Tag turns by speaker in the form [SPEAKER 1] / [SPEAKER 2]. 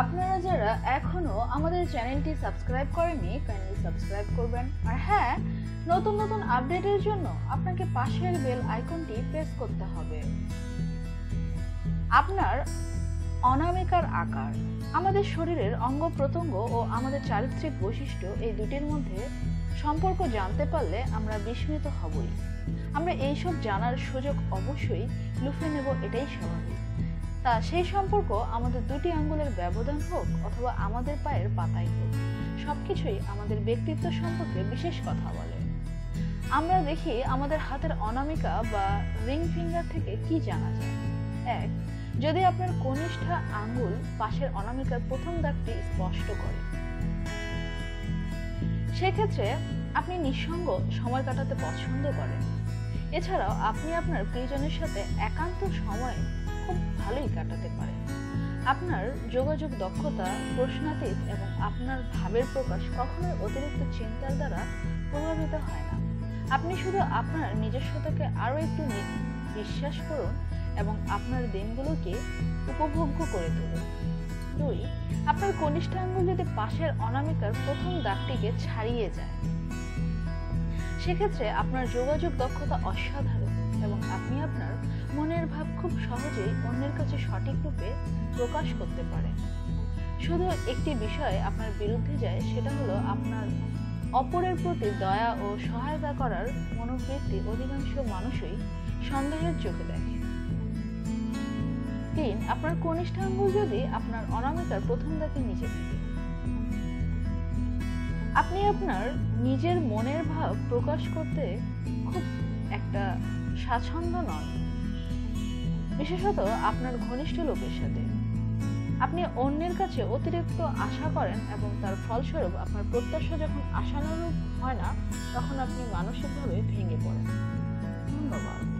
[SPEAKER 1] আপনারা যারা এখনও আমাদের চ্যানেলটি সাবস্ক্রাইব করেননি কাইন্ডলি সাবস্ক্রাইব করবেন। আর হ্যাঁ নতুন নতুন আপডেটের জন্য আপনাকে পাশের বেল আইকনটি প্রেস করতে হবে। আপনার অনামিকার আকার, আমাদের শরীরের অঙ্গ প্রত্যঙ্গ ও আমাদের চারিত্রিক বৈশিষ্ট্য এই দুটির মধ্যে সম্পর্ক জানতে পারলে আমরা বিস্মিত হবই। আমরা এইসব জানার সুযোগ অবশ্যই লুফে নেব, এটাই স্বাভাবিক। তা সেই সম্পর্ক আমাদের দুটি আঙ্গুলের ব্যবধান হোক অথবা আমাদের পায়ের পাতাই হোক, সবকিছুই আমাদের ব্যক্তিত্ব সম্পর্কে বিশেষ কথা বলে। আমরা দেখি আমাদের হাতের অনামিকা বা রিং ফিঙ্গার থেকে কি জানা যায়? এক, যদি আপনার কনিষ্ঠা আঙ্গুল পাশের অনামিকার প্রথম দাগটি স্পষ্ট করে। সেক্ষেত্রে আপনি নিঃসঙ্গ সময় কাটাতে পছন্দ করেন। এছাড়াও আপনি আপনার প্রিয়জনের সাথে একান্ত সময় খুব ভালোই কাটাতে পারেন আপনার যোগাযোগ দক্ষতা, প্রশ্নাতীত এবং আপনার ভাবের প্রকাশ কখনোই অতিরিক্ত চিন্তার দ্বারা প্রভাবিত হয় না। আপনি শুধু আপনার নিজস্বতাকে আরও একটু বিশ্বাস করুন এবং আপনার দিনগুলোকে উপভোগ্য করে তুলুন। দুই, আপনার কনিষ্ঠ আঙ্গুল যদি পাশের অনামিকার প্রথম দাগটিকে ছাড়িয়ে যায়। সেক্ষেত্রে আপনার যোগাযোগ দক্ষতা অসাধারণ এবং আপনি আপনার ভাব খুব সহজেই অন্যের কাছে সঠিক রূপে প্রকাশ করতে পারেন শুধু একটি বিষয় আপনার বিরুদ্ধে যায়, সেটা হলো আপনার অপরের প্রতি দয়া ও সহায়তা করার মনোবৃত্তি অধিকাংশ মানুষই সন্দেহের চোখে দেখে। তিন, আপনার কনিষ্ঠ আঙ্গুল যদি আপনার অনামিকার প্রথম দাকে নিচে থাকে। আপনি আপনার নিজের মনের ভাব প্রকাশ করতে খুব একটা স্বাচ্ছন্দ্য নন। বিশেষত আপনার ঘনিষ্ঠ লোকের সাথে। আপনি অন্যের কাছে অতিরিক্ত আশা করেন এবং তার ফলস্বরূপ আপনার প্রত্যাশা যখন আশানুরূপ হয় না, তখন আপনি মানসিকভাবে ভেঙে পড়েন। ধন্যবাদ।